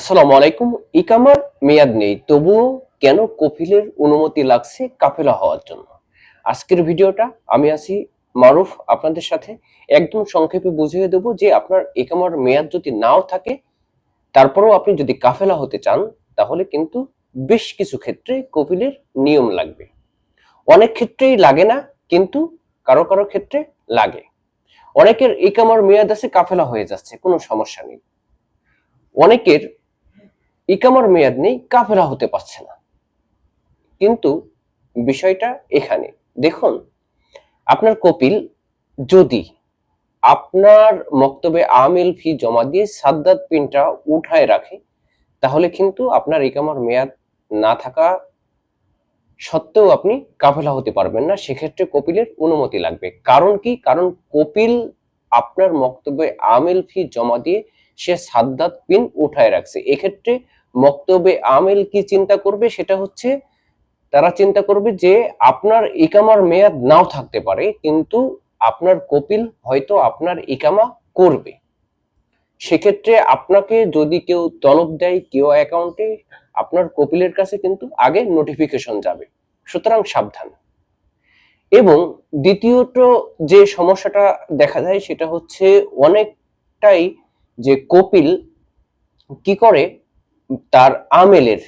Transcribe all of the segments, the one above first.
আসসালামু আলাইকুম। ইকামার মেয়াদ নেই, তবুও কেন কফিলের অনুমতি লাগছে কাফেলা হওয়ার জন্য? আজকের ভিডিওটা আমি আছি মারুফ, আপনাদের সাথে একদম সংক্ষেপে বুঝিয়ে দেব যে আপনার ইকামার মেয়াদ যদি নাও থাকে, তারপরেও আপনি যদি কাফেলা হতে চান, তাহলে কিন্তু বেশ কিছু ক্ষেত্রে কফিলের নিয়ম লাগবে। অনেক ক্ষেত্রেই লাগে না, কিন্তু কারও কারও ক্ষেত্রে লাগে। অনেকের ইকামার মেয়াদ আছে, কাফেলা হয়ে যাচ্ছে, কোনো সমস্যা নেই। অনেকের ইকামার মেয়াদ নেই কাফেলা হতে পারছে না। কিন্তু বিষয়টা এখানে। দেখুন, আপনার কপিল যদি আপনার মক্তবে আমিল ফি জমা দিয়ে সাদ্দাত পিনটা উঠায় রাখে, তাহলে কিন্তু আপনার ইকামার মেয়াদ না থাকা সত্ত্বেও আপনি কাফেলা হতে পারবেন না। সেক্ষেত্রে কপিলের অনুমতি লাগবে। কারণ কি? কারণ কপিল আপনার মক্তব্যে আমিল ফি জমা দিয়ে সে সাদ্দাত পিন উঠায় রাখছে। এক্ষেত্রে মক্তবে আমেল কি চিন্তা করবে? সেটা হচ্ছে, তারা চিন্তা করবে যে আপনার ইকামার মেয়াদ নাও থাকতে পারে, কিন্তু আপনার কপিল হয়তো আপনার ইকামা করবে। সেক্ষেত্রে আপনাকে যদি কেউ তলব দেয় কেউ অ্যাকাউন্টে, আপনার কপিলের কাছে কিন্তু আগে নোটিফিকেশন যাবে। সুতরাং সাবধান। এবং দ্বিতীয়ত যে সমস্যাটা দেখা যায়, সেটা হচ্ছে অনেকটাই যে কপিল কি করে তার আমেলের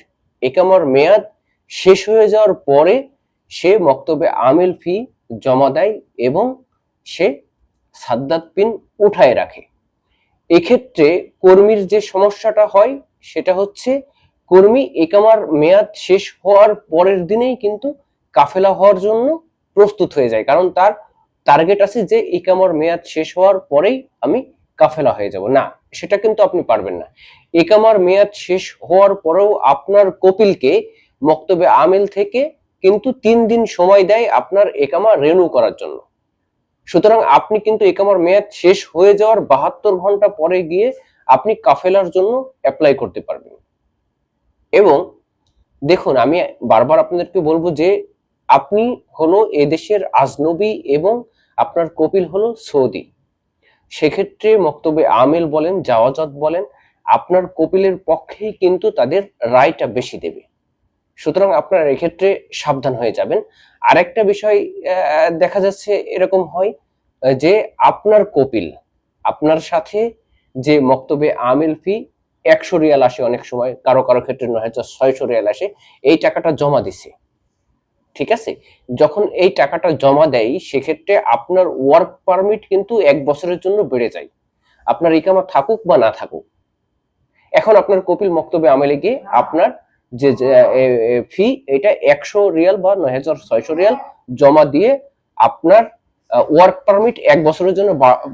একামার মেয়াদ শেষ হয়ে যাওয়ার পরে সে মক্তবে আমেল ফি জমা দেয় এবং সে সাদ্দাত পিন উঠায় রাখে। এক্ষেত্রে কর্মীর যে সমস্যাটা হয়, সেটা হচ্ছে কর্মী একামার মেয়াদ শেষ হওয়ার পরের দিনেই কিন্তু কাফেলা হওয়ার জন্য প্রস্তুত হয়ে যায়। কারণ তার টার্গেট আছে যে একামার মেয়াদ শেষ হওয়ার পরেই আমি কাফেলা হয়ে যাব। না, সেটা কিন্তু আপনি পারবেন না। একামার মেয়াদ শেষ হওয়ার পরেও আপনার কপিলকে মক্তবে আমেল থেকে কিন্তু তিন দিন সময় দেয় আপনার একামা রেনু করার জন্য। সুতরাং আপনি কিন্তু একামার মেয়াদ শেষ হয়ে যাওয়ার বাহাত্তর ঘণ্টা পরে গিয়ে আপনি কাফেলার জন্য অ্যাপ্লাই করতে পারবেন। এবং দেখুন, আমি বারবার আপনাদেরকে বলব যে আপনি হলো এদেশের আজনবী এবং আপনার কপিল হলো সৌদি। সেক্ষেত্রে মক্তবে আমিল বলেন, জাওয়াজাত বলেন, আপনার কপিলের পক্ষেই কিন্তু তাদের রায়টা বেশি দেবে। সুতরাং আপনারা এক্ষেত্রে সাবধান হয়ে যাবেন। আরেকটা বিষয় দেখা যাচ্ছে এরকম হয় যে আপনার কপিল, আপনার সাথে যে মক্তবে আমিল ফি, একশো রিয়াল আসে অনেক সময়, কারও কারও ক্ষেত্রে নয় হাজার ছয়শো রিয়াল আসে, এই টাকাটা জমা দিছে। ঠিক আছে? যখন এই টাকাটা জমা দেয়, সেক্ষেত্রে আপনার ওয়ার্ক পারমিট কিন্তু এক বছরের জন্য বেড়ে যায়। আপনার ইকামা থাকুক বা না থাকুক। এখন আপনার কপিল মক্তবে আমেলে গিয়ে আপনার যে ফি এটা একশো রিয়াল বা নয় হাজার ছয়শো রিয়াল জমা দিয়ে আপনার ওয়ার্ক পারমিট এক বছরের জন্য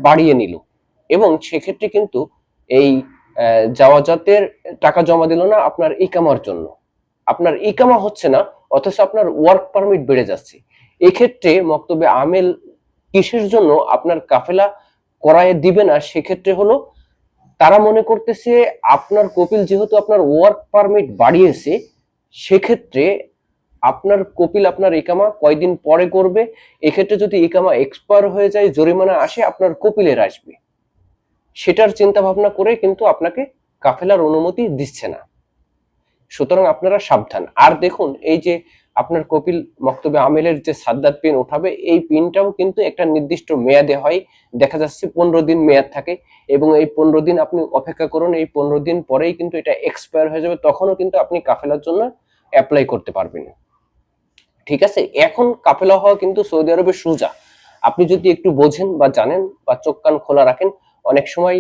বাড়িয়ে নিল। এবং সেক্ষেত্রে কিন্তু এই জাওয়াজাতের টাকা জমা দিল না আপনার ইকামার জন্য। আপনার ইকামা হচ্ছে না অথচ আপনার ওয়ার্ক পারমিট বেড়ে যাচ্ছে। এক্ষেত্রে মক্তবে আমেল কিসের জন্য আপনার কাফেলা করায় দিবে না, সেক্ষেত্রে হলো তারা মনে করতেছে আপনার কপিল যেহেতু আপনার ওয়ার্ক পারমিট বাড়িয়েছে, সেক্ষেত্রে আপনার কপিল আপনার ইকামা কয়দিন পরে করবে। এক্ষেত্রে যদি ইকামা এক্সপায়ার হয়ে যায়, জরিমানা আসে, আপনার কপিলের আসবে। সেটার চিন্তা ভাবনা করে কিন্তু আপনাকে কাফেলার অনুমতি দিচ্ছে না। সুতরাং আপনারা সাবধান। আর দেখুন, এই যে আপনার কপিল মক্তবে আমেলের যে সাদ্দাত পিন উঠাবে, এই পিনটাও কিন্তু একটা নির্দিষ্ট মেয়াদে হয়। দেখা যাচ্ছে পনেরো দিন মেয়াদ থাকে এবং এই পনেরো দিন আপনি অপেক্ষা করুন, এই পনেরো দিন পরেই কিন্তু এটা এক্সপায়ার হয়ে যাবে, তখনও কিন্তু আপনি কাফেলার জন্য অ্যাপ্লাই করতে পারবেন। ঠিক আছে? এখন কাফেলা হওয়া কিন্তু সৌদি আরবের সোজা। আপনি যদি একটু বোঝেন বা জানেন বা চোখ কান খোলা রাখেন, অনেক সময়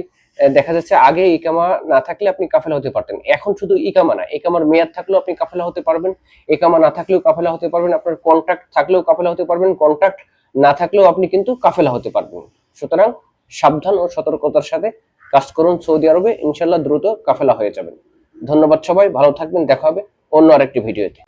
দেখা যাচ্ছে আগে ইকামা না থাকলে আপনি কাফেলা হতে পারতেন। এখন শুধু ইকামা না, ইকামার মেয়াদ থাকলেও আপনি কাফেলা হতে পারবেন, ইকামা না থাকলেও কাফেলা হতে পারবেন, আপনার কন্ট্রাক্ট থাকলেও কাফেলা হতে পারবেন কন্ট্রাক্ট না থাকলেও আপনি কিন্তু কাফেলা হতে পারবেন। সুতরাং সাবধান ও সতর্কতার সাথে কাজ করুন, সৌদি আরবে ইনশাল্লাহ দ্রুত কাফেলা হয়ে যাবেন। ধন্যবাদ সবাই, ভালো থাকবেন, দেখা হবে অন্য আরেকটি ভিডিওতে।